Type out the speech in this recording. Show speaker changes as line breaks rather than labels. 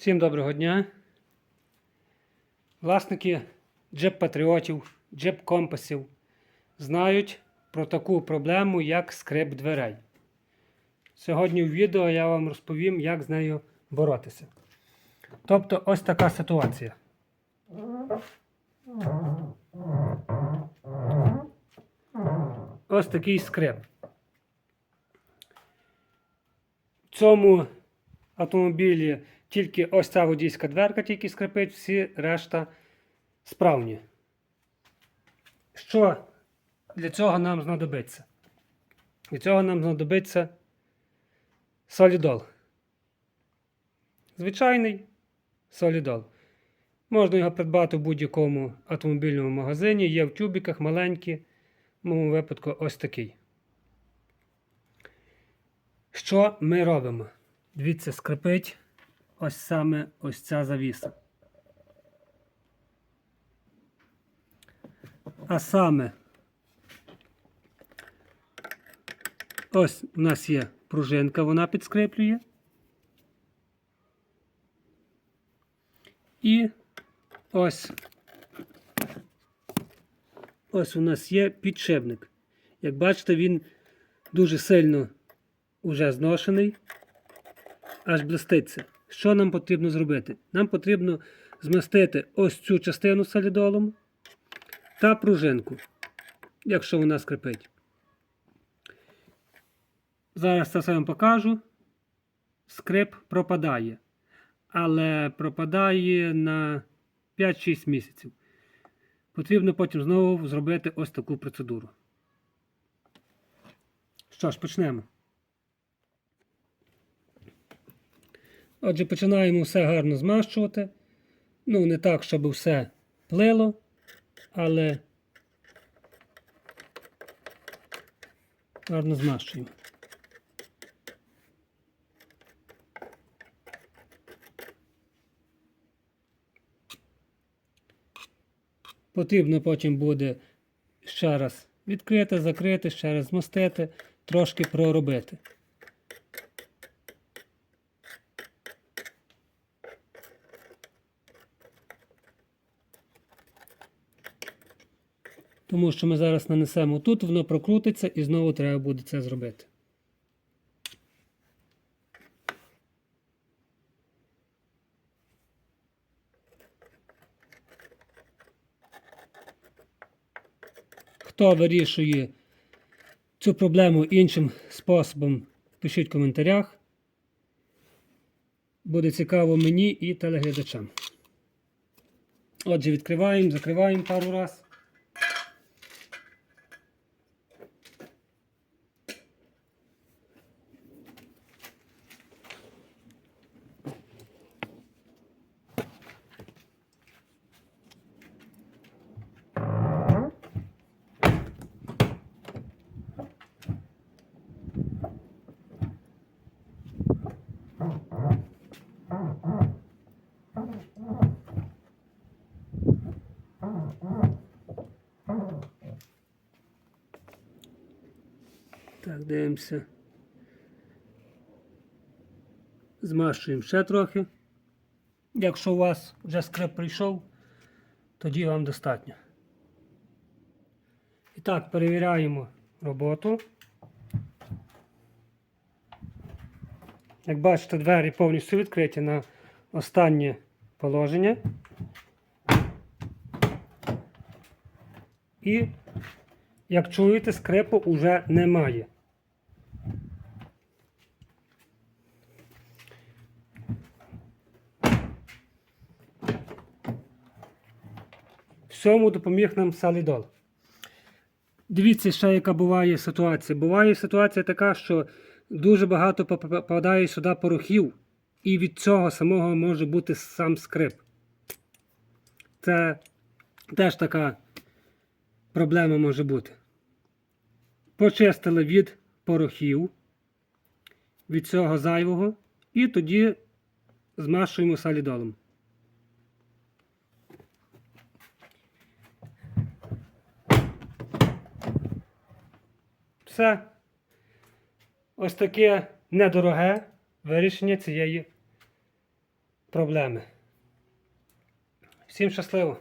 Всім доброго дня. Власники джеп патріотів, джеп компасів знають про таку проблему, як скрип дверей. Сьогодні в відео я вам розповім, як з нею боротися. Тобто, ось така ситуація. Ось такий скрип. В цьому автомобілі тільки ось ця водійська дверка тільки скрипить, всі решта справні. Що для цього нам знадобиться? Для цього нам знадобиться солідол. Звичайний солідол. Можна його придбати в будь-якому автомобільному магазині. Є в тюбіках маленькі, в моєму випадку ось такий. Що ми робимо? Дивіться, скрипить ось саме ось ця завіса. А саме ось у нас є пружинка, вона підскриплює. І ось ось у нас є підшипник. Як бачите, він дуже сильно уже зношений, аж блиститься. Що нам потрібно зробити? Нам потрібно змастити ось цю частину солідолом та пружинку, якщо вона скрипить. Зараз це все вам покажу. Скрип пропадає. Але пропадає на 5-6 місяців. Потрібно потім знову зробити ось таку процедуру. Що ж, почнемо. Отже, починаємо все гарно змащувати. Ну, не так, щоб все плило, але гарно змащуємо. Потрібно потім буде ще раз відкрити, закрити, ще раз змастити, трошки проробити. Тому що ми зараз нанесемо тут, воно прокрутиться і знову треба буде це зробити. Хто вирішує цю проблему іншим способом, пишіть в коментарях. Буде цікаво мені і телеглядачам. Отже, відкриваємо, закриваємо пару раз. Так, дивимося. Змащуємо ще трохи. Якщо у вас вже скрип прийшов, тоді вам достатньо. І так, перевіряємо роботу. Як бачите, двері повністю відкриті на останнє положення. І, як чуєте, скрипу вже немає. Всьому допоміг нам салідол. Дивіться, ще яка буває ситуація. Буває ситуація така, що дуже багато попадає сюди порохів, і від цього самого може бути сам скрип. Це теж така проблема може бути. Почистили від порохів, від цього зайвого, і тоді змашуємо салідолом. Все. Ось таке недороге вирішення цієї проблеми. Всім щасливо!